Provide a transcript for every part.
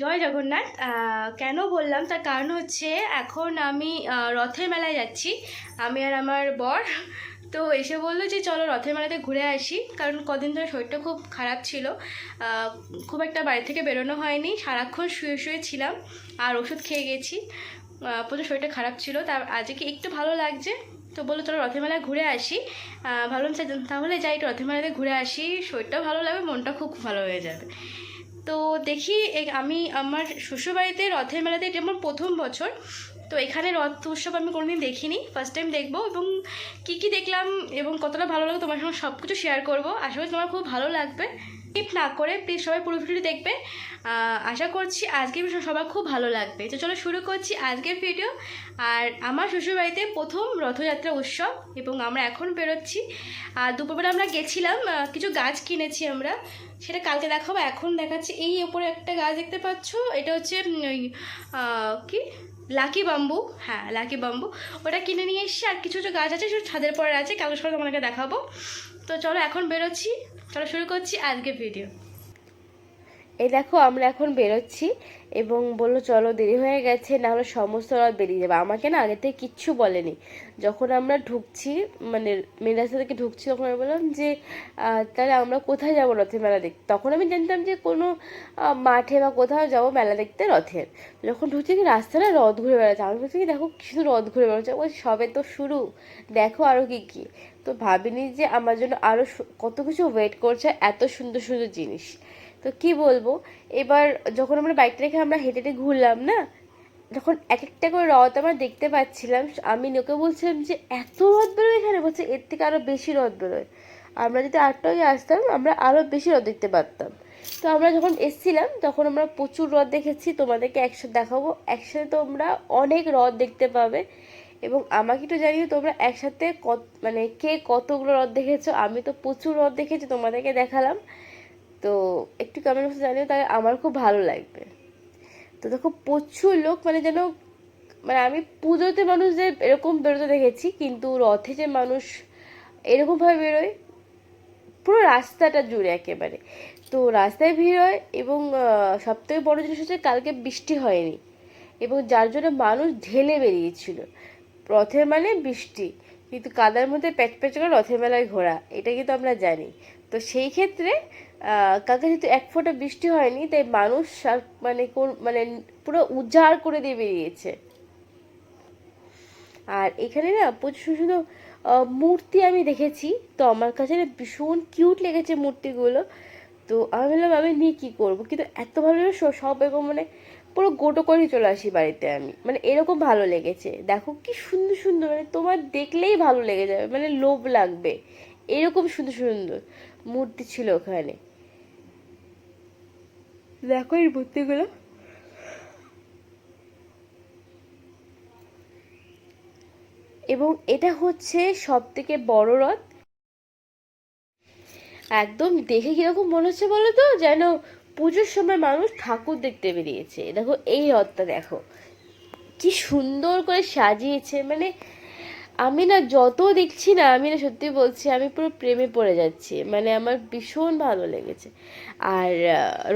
জয় জগন্নাথ কেন বললাম? তার কারণ হচ্ছে এখন আমি রথের মেলায় যাচ্ছি। আমি আর আমার বর। তো এসে বলল যে, চলো রথের মেলাতে ঘুরে আসি। কারণ কদিন ধরে শরীরটা খুব খারাপ ছিল। খুব একটা বাড়ি থেকে বেরোনো হয়নি। সারাক্ষণ শুয়ে শুয়ে ছিলাম আর ওষুধ খেয়ে গেছি। প্রচুর শরীরটা খারাপ ছিল। তার আজকে একটু ভালো লাগছে? তো বলল, চলো রথের মেলায় ঘুরে আসি। ভাবলাম তাহলে যাই একটু রথের মেলাতে ঘুরে আসি। শরীরটাও ভালো লাগবে মনটা খুব ভালো হয়ে যাবে। তো দেখি আমি আমার শ্বশুরবাড়িতে রথের মেলাতে এটা আমার প্রথম বছর। তো এখানে রথ উৎসব আমি কোনোদিন দেখিনি ফার্স্ট টাইম দেখব এবং কি কি দেখলাম এবং কতটা ভালো লাগল তোমার সঙ্গে সব কিছু শেয়ার করব। আশা করি তোমার খুব ভালো লাগবে। টিপ না করে প্লিজ সবাই পুরো ভিডিওটি দেখবে আশা করছি আজকের ভিডিও সবার খুব ভালো লাগবে। তো চলো শুরু করছি আজকের ভিডিও আর আমার শ্বশুরবাড়িতে প্রথম রথযাত্রা উৎসব এবং আমরা এখন বেরোচ্ছি। আর দুপুরবেলা আমরা গেছিলাম কিছু গাছ কিনেছি আমরা। সেটা কালকে দেখাবো, এখন দেখাচ্ছি। এই ওপরে একটা গাছ দেখতে পাচ্ছ, এটা হচ্ছে ওই কি? Lucky bamboo. হ্যাঁ লাকি বাম্বু। ওটা কিনে নিয়ে এসেছি। আর কিছু কিছু গাছ আছে সেটা ছাদের পরে আছে। কালকে সকালে তোমাকে দেখাবো। তো চলো এখন বেরোচ্ছি। চলো শুরু করছি আজকের ভিডিও এই দেখো, আমরা এখন বেরোচ্ছি এবং বলল, চলো, দেরি হয়ে গেছে, না হলে সমস্ত রাত বেরিয়ে যাবে। আমাকে না আগে থেকে কিচ্ছু বলেনি। যখন আমরা ঢুকছি মানে মেন রাস্তা থেকে ঢুকছি, তখন আমি বললাম যে তাহলে আমরা কোথায় যাব রথের মেলা দেখতে? তখন আমি জানতাম যে, কোনো মাঠে বা কোথাও যাব মেলা দেখতে রথের। যখন ঢুকছি কি রাস্তাটা রথ ঘুরে বেড়াচ্ছে। আমি বলছি, কি দেখো শুধু রথ ঘুরে বেড়াচ্ছে। বলছি, সবে তো শুরু। দেখো আরও কি কি। তো ভাবিনি যে, আমার জন্য আরও কত কিছু ওয়েট করছে, এত সুন্দর সুন্দর জিনিস। তো কি বলব? এবার যখন আমরা বাইকটা রেখে আমরা হেঁটে হেঁটে ঘুরলাম, না? যখন এক একটা করে রথ আমরা দেখতে পাচ্ছিলাম, আমি ওকে বলছিলাম যে, এত রথ বেরোয় এখানে? বলছে, এর থেকে আরও বেশি রথ বেরোয়। আমরা যদি আটটা হয়ে আসতাম, আমরা আরও বেশি রথ দেখতে পারতাম। তো আমরা যখন এসছিলাম, তখন আমরা প্রচুর রথ দেখেছি, তোমাদেরকে একসাথে দেখাবো। একসাথে তোমরা অনেক রথ দেখতে পাবে এবং আমাকে একটু জানিও তোমরা একসাথে কত মানে কে কতগুলো রথ দেখেছ? আমি তো প্রচুর রথ দেখেছি, তোমাদেরকে দেখালাম। তো একটু কমেন্ট বক্সে জানিও, তাহলে আমার খুব ভালো লাগবে। তো দেখো, প্রচুর লোক মানে যেন মানে আমি পুজোতে মানুষদের এরকম বেরোতে দেখেছি, কিন্তু রথে যে মানুষ এরকমভাবে বেরোয়, পুরো রাস্তাটা জুড়ে একেবারে। তো রাস্তায় ভিড় হয় এবং সব থেকে বড়ো জিনিস হচ্ছে কালকে বৃষ্টি হয়নি এবং যার জন্য মানুষ ঢেলে বেরিয়েছিল। রথের মানে বৃষ্টি, কিন্তু কাদার মধ্যে প্যাচ প্যাচ করে রথের মেলায় ঘোরা, এটা কিন্তু আমরা জানি। তো সেই ক্ষেত্রে কালকে যেহেতু এক ফোঁটা বৃষ্টি হয়নি, তাই মানুষ মানে কোন মানে পুরো উজাড় করে দিয়ে বেরিয়েছে। আর এখানে না প্রচুর সুন্দর মূর্তি আমি দেখেছি। তো আমার কাছে না ভীষণ কিউট লেগেছে মূর্তিগুলো। তো আমি ভাবলাম, আমি নিয়ে কী করব? কিন্তু এত ভালো সব এরকম মানে পুরো গোটো করেই চলে আসি বাড়িতে আমি। মানে এরকম ভালো লেগেছে। দেখো কি সুন্দর সুন্দর মানে তোমার দেখলেই ভালো লেগে যাবে মানে লোভ লাগবে। এরকম সুন্দর সুন্দর মূর্তি ছিল ওখানে। দেখো এই মূর্তিগুলো এবং এটা হচ্ছে সব থেকে বড় রথ। একদম দেখে কীরকম মনে হচ্ছে বলো তো? যেন পুজোর সময় মানুষ ঠাকুর দেখতে বেরিয়েছে। দেখো এই রথটা দেখো। কি সুন্দর করে সাজিয়েছে। মানে আমি না যত দেখছি না, আমি না সত্যি বলছি, আমি পুরো প্রেমে পড়ে যাচ্ছি। মানে আমার ভীষণ ভালো লেগেছে। আর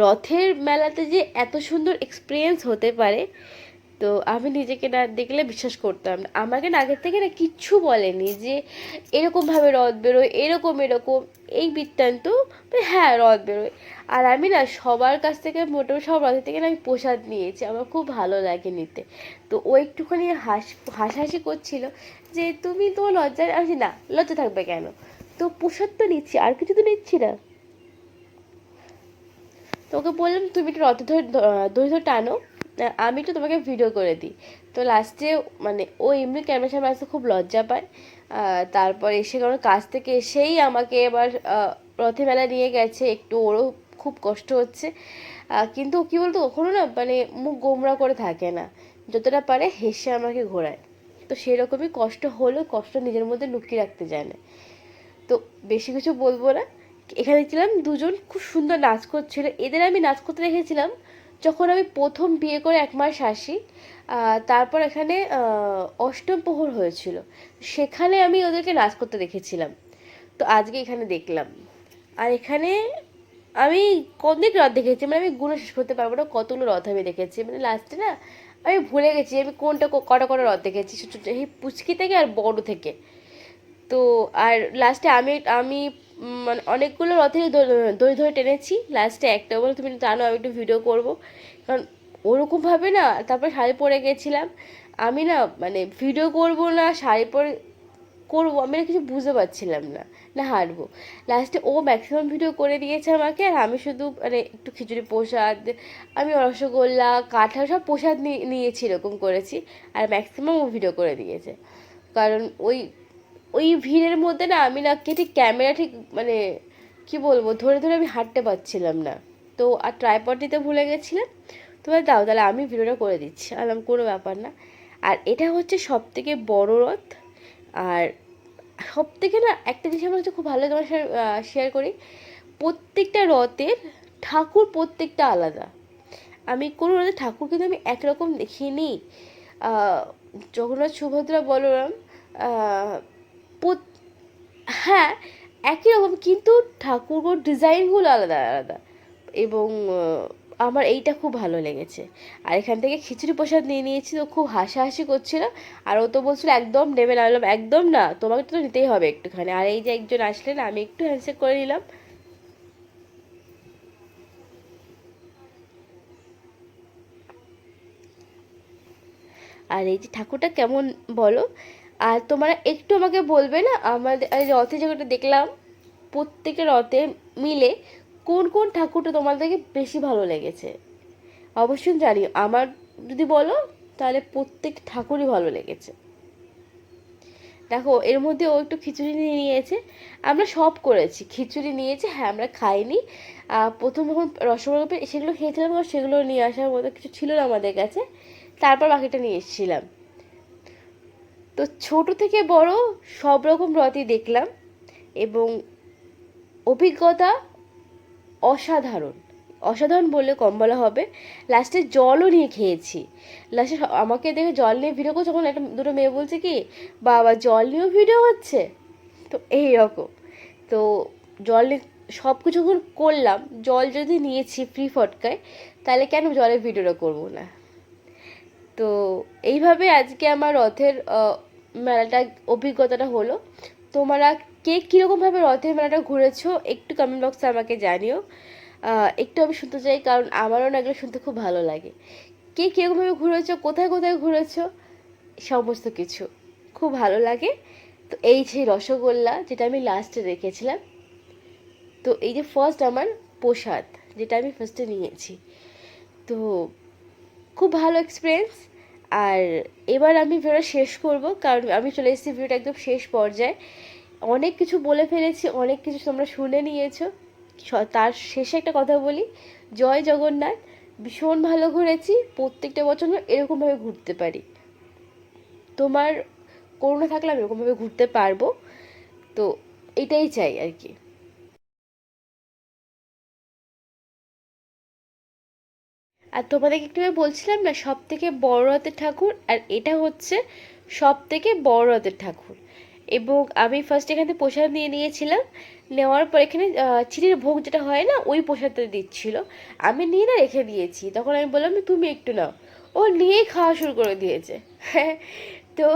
রথের মেলাতে যে এত সুন্দর এক্সপিরিয়েন্স হতে পারে তো আমি নিজেকে না দেখলে বিশ্বাস করতাম না। আমাকে না আগের থেকে না কিচ্ছু বলেনি যে এরকমভাবে রথ বেরোয়, এরকম এরকম। এই বৃত্তান্ত হ্যাঁ রথ বেরোয়। আর আমি না সবার কাছ থেকে মোটামুটি সব রথের থেকে না আমি প্রসাদ নিয়েছি। আমার খুব ভালো লাগে নিতে। তো ও একটুখানি হাস, হাসাহাসি করছিল যে, তুমি তোমার লজ্জায় আমি না, লজ্জা থাকবে কেন? তো প্রসাদ তো নিচ্ছি, আর কিছু তো নিচ্ছি না। তো ওকে বললাম, তুমি একটু রথে ধরে ধরে টানো। আমি একটু তোমাকে ভিডিও করে দিই। তো লাস্টে মানে ও এমনি ক্যামেরার সামনে আসতে খুব লজ্জা পায়। তারপর এসে কারণ কাজ থেকে এসেই আমাকে এবার রথে মেলা নিয়ে গেছে। একটু ওরও খুব কষ্ট হচ্ছে। কিন্তু কী বলতো কখনো না মানে মুখ গোমরা করে থাকে না। যতটা পারে হেসে আমাকে ঘোরায়। তো সেরকমই কষ্ট হলেও কষ্ট নিজের মধ্যে লুকিয়ে রাখতে যায় না। তো বেশি কিছু বলব না। এখানে দেখছিলাম দুজন খুব সুন্দর নাচ করছিল এদের আমি নাচ করতে দেখেছিলাম। যখন আমি প্রথম বিয়ে করে এক মাস আসি তারপর এখানে অষ্টম প্রহর হয়েছিল। সেখানে আমি ওদেরকে নাচ করতে দেখেছিলাম। তো আজকে এখানে দেখলাম। আর এখানে আমি কতদিন রথ দেখেছি? মানে আমি গুণে শেষ করতে পারব না, কতগুলো রথ আমি দেখেছি। মানে লাস্টে না, আমি ভুলে গেছি আমি কোনটা কটা কটা রথ দেখেছি। এই পুচকি থেকে আর বড় থেকে। তো আর লাস্টে আমি আমি মানে অনেকগুলো রথে দড়ি ধরে টেনেছি। লাস্টে একটা বলে, তুমি জানো আমি একটু ভিডিও করব। কারণ ওরকমভাবে না, তারপরে শাড়ি পরে গেছিলাম। আমি না মানে ভিডিও করব না, শাড়ি পরে করব, আমি কিছু বুঝতে পারছিলাম না না হারবো লাস্টে ও ম্যাক্সিমাম ভিডিও করে দিয়েছে আমাকে, আর আমি শুধু মানে একটু খিচুড়ি প্রসাদ, আমি রসগোল্লা কাঁঠাল সব প্রসাদ নিয়ে নিয়েছি এরকম করেছি, আর ম্যাক্সিমাম ও ভিডিও করে দিয়েছে। কারণ ওই ওই ভিড়ের মধ্যে না আমি না কে ঠিক ক্যামেরা ঠিক মানে কি বলব? ধরে ধরে আমি হাঁটতে পারছিলাম না। তো আর ট্রাইপড দিতে ভুলে গেছিলাম। তো দাও তাহলে আমি ভিডিওটা করে দিচ্ছি। আলাম কোনো ব্যাপার না। আর এটা হচ্ছে সব থেকে বড় রথ। আর সব থেকে না একটা জিনিস আমার হচ্ছে খুব ভালো তোমার শেয়ার করি। প্রত্যেকটা রথের ঠাকুর প্রত্যেকটা আলাদা। আমি কোনো রথে ঠাকুর কিন্তু আমি একরকম দেখিনি। জগন্নাথ সুভদ্রা বলরাম হ্যাঁ একই রকম, কিন্তু ঠাকুরগুলোর ডিজাইনগুলো আলাদা আলাদা। এবং আমার এইটা খুব ভালো লেগেছে। আর এখান থেকে খিচুড়ি প্রসাদ নিয়ে নিয়েছি, তো খুব হাসাহাসি করছিল। আর ও তো বলছিল, একদম নেবে না। বললাম, একদম না, তোমাকে তো নিতেই হবে একটুখানি। আর এই যে একজন আসলেন, আমি একটু হ্যান্ডশেক করে নিলাম। আর এই যে ঠাকুরটা কেমন বলো? আর তোমরা একটু আমাকে বলবে না? আমাদের রথে যেটা দেখলাম প্রত্যেকটা রথে মিলে কোন কোন ঠাকুরটা তোমাদেরকে বেশি ভালো লেগেছে? অবশ্যই জানি আমার যদি বলো, তাহলে প্রত্যেক ঠাকুরই ভালো লেগেছে। দেখো, এর মধ্যে ও একটু খিচুড়ি নিয়ে নিয়েছে। আমরা সব করেছি, খিচুড়ি নিয়েছে হ্যাঁ আমরা খাইনি। প্রথম যখন রসগোল্লা সেগুলো খেয়েছিলাম, সেগুলো নিয়ে আসার মতো কিছু ছিল না আমাদের কাছে। তারপর বাকিটা নিয়ে এসেছিলাম। তো ছোট থেকে বড় সব রকম রথই দেখলাম এবং অভিজ্ঞতা অসাধারণ। অসাধারণ বললে কম বলা হবে। লাস্টে জলও নিয়ে খেয়েছি। লাস্টে আমাকে দেখে জল নিয়ে ভিডিও করছে, তখন একটা দুটো মেয়ে বলছে কি, বাবা, জল নিয়েও ভিডিও হচ্ছে? তো এই রকম। তো জল নিয়ে সব কিছু যখন করলাম, জল যদি নিয়েছি ফ্রি ফটকায়, তাহলে কেন জলের ভিডিওটা করব না? তো এইভাবে আজকে আমার রথের মেলাটা অভিজ্ঞতাটা হলো। তোমরা কে কীরকমভাবে রথের মেলাটা ঘুরেছো একটু কমেন্ট বক্সে আমাকে জানিও। একটু আমি শুনতে চাই কারণ আমারও না এগুলো শুনতে খুব ভালো লাগে। কে কীরকমভাবে ঘুরেছো, কোথায় কোথায় ঘুরেছো, সমস্ত কিছু খুব ভালো লাগে। তো এই সেই রসগোল্লা যেটা আমি লাস্টে রেখেছিলাম। তো এই যে ফার্স্ট আমার প্রসাদ যেটা আমি ফার্স্টে নিয়েছি। তো খুব ভালো এক্সপিরিয়েন্স আর এবার আমি ভিডিও শেষ করব, কারণ আমি চলে এসেছি ভিডিওটা একদম শেষ পর্যায়ে। অনেক কিছু বলে ফেলেছি, অনেক কিছু তোমরা শুনে নিয়েছো। তার শেষে একটা কথা বলি, জয় জগন্নাথ, ভীষণ ভালো ঘুরেছি, প্রত্যেকটা বছর এরকমভাবে ঘুরতে পারি। তোমার করোনা থাকলে আমি এরকমভাবে ঘুরতে পারব। তো এটাই চাই আর কি। আর তোমাদেরকে একটু বলছিলাম না সব থেকে বড় রথের ঠাকুর, আর এটা হচ্ছে সব থেকে বড় রথের ঠাকুর। এবং আমি ফার্স্ট এখানে প্রসাদ নিয়ে নিয়েছিলাম, নেওয়ার পর এখানে চিনির ভোগ যেটা হয় না, ওই প্রসাদটা দিচ্ছিল। আমি নিয়ে না রেখে দিয়েছি, তখন আমি বললাম তুমি একটু নাও। ও নিয়েই খাওয়া শুরু করে দিয়েছে। হ্যাঁ তো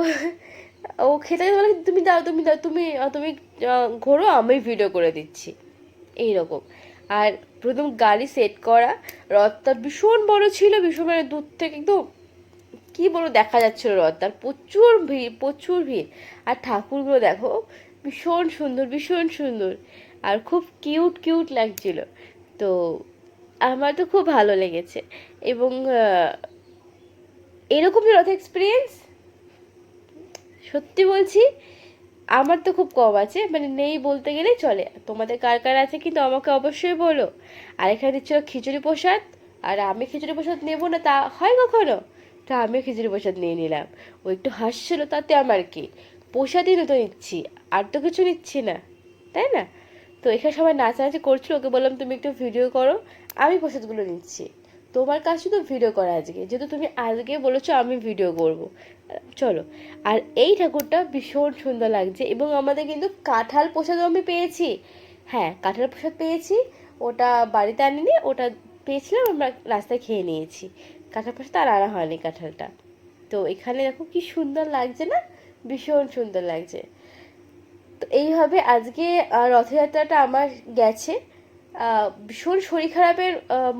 ও খেতে বলে, তুমি দাও তুমি দাও, তুমি তুমি ঘোরো, আমি ভিডিও করে দিচ্ছি। এইরকম। আর প্রথম গাড়ি সেট করা। রথটা ভীষণ বড় ছিল, ভীষণ মানে দূর থেকে একদম কি বলব, দেখা যাচ্ছিল রথটার প্রচুর ভিড় প্রচুর ভিড়। আর ঠাকুরগুলো দেখো, ভীষণ সুন্দর ভীষণ সুন্দর। আর খুব কিউট কিউট লাগছিল। তো আমার তো খুব ভালো লেগেছে। এবং এরকম রথ এক্সপিরিয়েন্স সত্যি বলছি আমার তো খুব কম আছে মানে নেই বলতে গেলেই চলে। তোমাদের কার কার আছে কিন্তু আমাকে অবশ্যই বলো। আর এখানে দিচ্ছিল খিচুড়ি প্রসাদ, আর আমি খিচুড়ি প্রসাদ নেব না তা হয় কখনো? তা আমিও খিচুড়ি প্রসাদ নিয়ে নিলাম। ও একটু হাসছিল তাতে আমার কি? প্রসাদই তো নিচ্ছি, আর তো কিছু নিচ্ছি না, তাই না? তো এখানে সবাই নাচানাচি করছিল, ওকে বললাম, তুমি একটু ভিডিও করো, আমি প্রসাদগুলো নিচ্ছি। তোমার কাজ শুধু ভিডিও করা আজকে। যেহেতু তুমি আজকে বলেছ, আমি ভিডিও করব। চলো। আর এই ঠাকুরটা ভীষণ সুন্দর লাগছে এবং আমাদের কিন্তু কাঁঠাল প্রসাদও আমি পেয়েছি। হ্যাঁ কাঁঠাল প্রসাদ পেয়েছি। ওটা বাড়িতে আনিনি, ওটা পেয়েছিলাম, আমরা রাস্তায় খেয়ে নিয়েছি। কাঁঠাল পাশে আর আনা হয়নি কাঁঠালটা। তো এখানে দেখো কি সুন্দর লাগছে না? ভীষণ সুন্দর লাগছে। তো এইভাবে আজকে রথযাত্রাটা আমার গেছে। ভীষণ শরীর খারাপের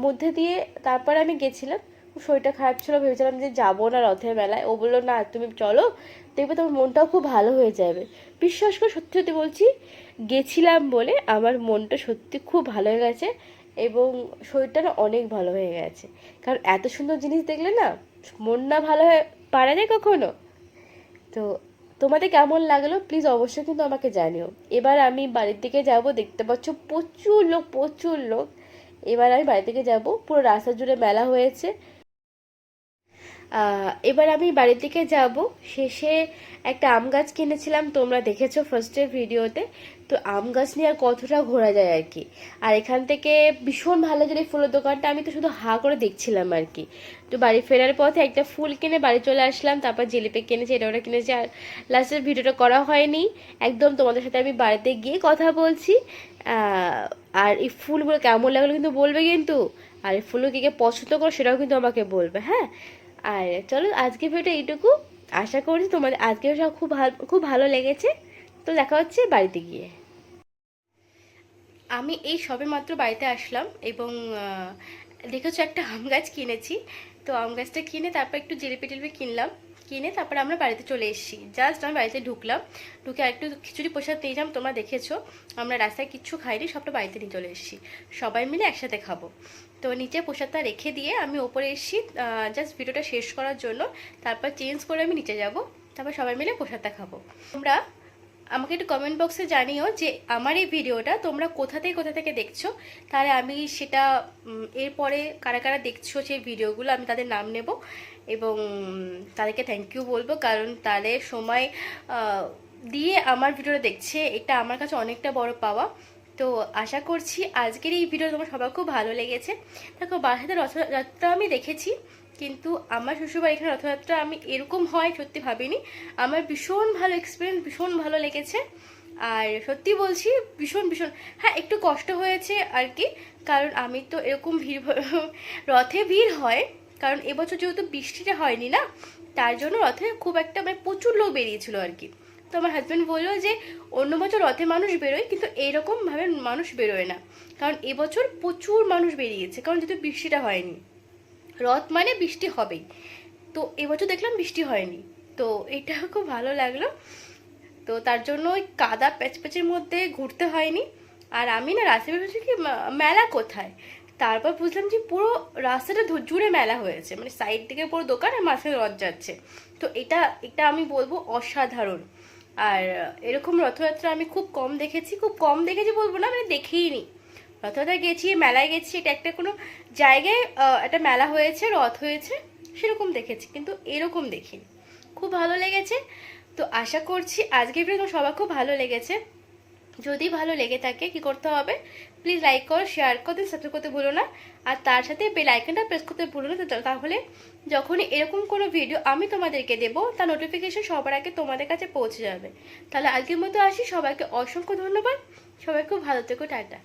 মধ্যে দিয়ে তারপরে আমি গেছিলাম। শরীরটা খারাপ ছিল, ভেবেছিলাম যে যাব না রথের মেলায়। ও বলল, না, তুমি চলো, দেখবে তোমার মনটাও খুব ভালো হয়ে যাবে। বিশ্বাস করে সত্যি সত্যি বলছি, গেছিলাম বলে আমার মনটা সত্যি খুব ভালো হয়ে গেছে এবং শরীরটা না অনেক ভালো হয়ে গেছে। কারণ এত সুন্দর জিনিস দেখলে না মন না ভালো হয়ে, পারা যায় কখনো? তো তোমাদের কেমন লাগল প্লিজ অবশ্যই কিন্তু আমাকে জানিও। এবার আমি বাড়ির দিকে যাব, দেখতে পাচ্ছ প্রচুর লোক প্রচুর লোক। এবার আমি বাড়ি থেকে যাব, পুরো রাস্তা জুড়ে মেলা হয়েছে। এবার আমি বাড়ির দিকে যাব। শেষে একটা আম গাছ কিনেছিলাম, তোমরা দেখেছ ফার্স্টের ভিডিওতে তো আম গাছ নিয়ে আর কতটা ঘোরা যায় আর কি। আর এখান থেকে ভীষণ ভালো যে ফুলের দোকানটা, আমি তো শুধু হা করে দেখছিলাম আর কি। তো বাড়ি ফেরার পথে একটা ফুল কিনে বাড়ি চলে আসলাম, তারপর জিলিপি কিনেছি, এটা ওটা কিনেছি, আর লাস্টের ভিডিওটা করা হয়নি। একদম তোমাদের সাথে আমি বাড়িতে গিয়ে কথা বলছি। আর এই ফুলগুলো কেমন লাগল কিন্তু বলবে কিন্তু। আর এই ফুলগুলো কে কে পছন্দ করো সেটাও কিন্তু আমাকে বলবে হ্যাঁ? আর চলো আজকে ভিডিওটা এইটুকু। আশা করছি তোমাদের আজকে সব খুব ভালো খুব ভালো লেগেছে। তো দেখা হচ্ছে বাড়িতে গিয়ে। আমি এই সবে মাত্র বাড়িতে আসলাম এবং দেখেছ একটা আম গাছ কিনেছি। তো আম গাছটা কিনে তারপর একটু জিলিপি টিলিপি কিনলাম। কিনে তারপর আমরা বাড়িতে চলে এসেছি। জাস্ট আমি বাড়িতে ঢুকলাম। ঢুকে একটু খিচুড়ি প্রসাদ নিয়েছিলাম তোমরা দেখেছ, আমরা রাস্তায় কিচ্ছু খাইনি, সবটা বাড়িতে নিয়ে চলে এসেছি। সবাই মিলে একসাথে খাব। তো নিচে প্রসাদটা রেখে দিয়ে আমি ওপরে এসেছি জাস্ট ভিডিওটা শেষ করার জন্য। তারপর চেঞ্জ করে আমি নিচে যাব। তারপর সবাই মিলে প্রসাদটা খাব। তোমরা আমাকে একটু কমেন্ট বক্সে জানিও যে আমার এই ভিডিওটা তোমরা কোথা থেকে কোথা থেকে দেখছ? তাহলে আমি সেটা এরপরে কারা কারা দেখছ সেই ভিডিওগুলো আমি তাদের নাম নেব এবং তাদেরকে থ্যাংক ইউ বলব। কারণ তাদের সময় দিয়ে আমার ভিডিওটা দেখছে, এটা আমার কাছে অনেকটা বড় পাওয়া। তো আশা করছি আজকের এই ভিডিও তোমার সবার খুব ভালো লেগেছে। দেখো বাসাতে রথযাত্রা আমি দেখেছি। কিন্তু আমার শ্বশুরবাড়ি এখানে রথযাত্রা আমি এরকম হয় সত্যি ভাবিনি। আমার ভীষণ ভালো এক্সপিরিয়েন্স ভীষণ ভালো লেগেছে। আর সত্যি বলছি, ভীষণ ভীষণ। হ্যাঁ একটু কষ্ট হয়েছে আর কি, কারণ আমি তো এরকম ভিড় রথে ভিড় হয়। কারণ এবছর যেহেতু বৃষ্টিটা হয়নি না, তার জন্য রথে খুব একটা মানে প্রচুর লোক বেরিয়েছিল আর কি। তো আমার হাজব্যান্ড বলল যে, অন্য বছর রথে মানুষ বেরোয়, কিন্তু এইরকমভাবে মানুষ বেরোয় না। কারণ এবছর প্রচুর মানুষ বেরিয়েছে, কারণ যেহেতু বৃষ্টিটা হয়নি। রথ মানে বৃষ্টি হবেই। তো এবছর দেখলাম বৃষ্টি হয়নি। তো এটা খুব ভালো লাগল। তো তার জন্য ওই কাদা প্যাচপ্যাচের মধ্যে ঘুরতে হয়নি। আর আমি না রাস্তায় ভেবেছি কি মেলা কোথায়? তারপর বুঝলাম যে পুরো রাস্তাটা জুড়ে মেলা হয়েছে। মানে সাইড থেকে পুরো দোকান আর মাঝখানে রথ যাচ্ছে। তো এটা এটা আমি বলব অসাধারণ। আর এরকম রথযাত্রা আমি খুব কম দেখেছি। খুব কম দেখেছি বলব না মানে দেখেই নি রথযাত্রা গেছি, মেলায় গেছি, এটা একটা কোনো জায়গায় একটা মেলা হয়েছে, রথ হয়েছে, সেরকম দেখেছি, কিন্তু এরকম দেখিনি। খুব ভালো লেগেছে, তো আশা করছি আজকের ভিডিও সবার খুব ভালো লেগেছে। যদি ভালো লেগে থাকে, কি করতে হবে? প্লিজ লাইক করো শেয়ার করতে সাবস্ক্রাইব করতে ভুলো না। আর তার সাথে বেল আইকনটা প্রেস করতে ভুলো না তাহলে যখনই এরকম কোনো ভিডিও আমি তোমাদেরকে দেবো, তার নোটিফিকেশন সবার আগে তোমাদের কাছে পৌঁছে যাবে। তাহলে আজকের মতো আসি, সবাইকে অসংখ্য ধন্যবাদ, সবাই খুব ভালো থেকো, টাটা।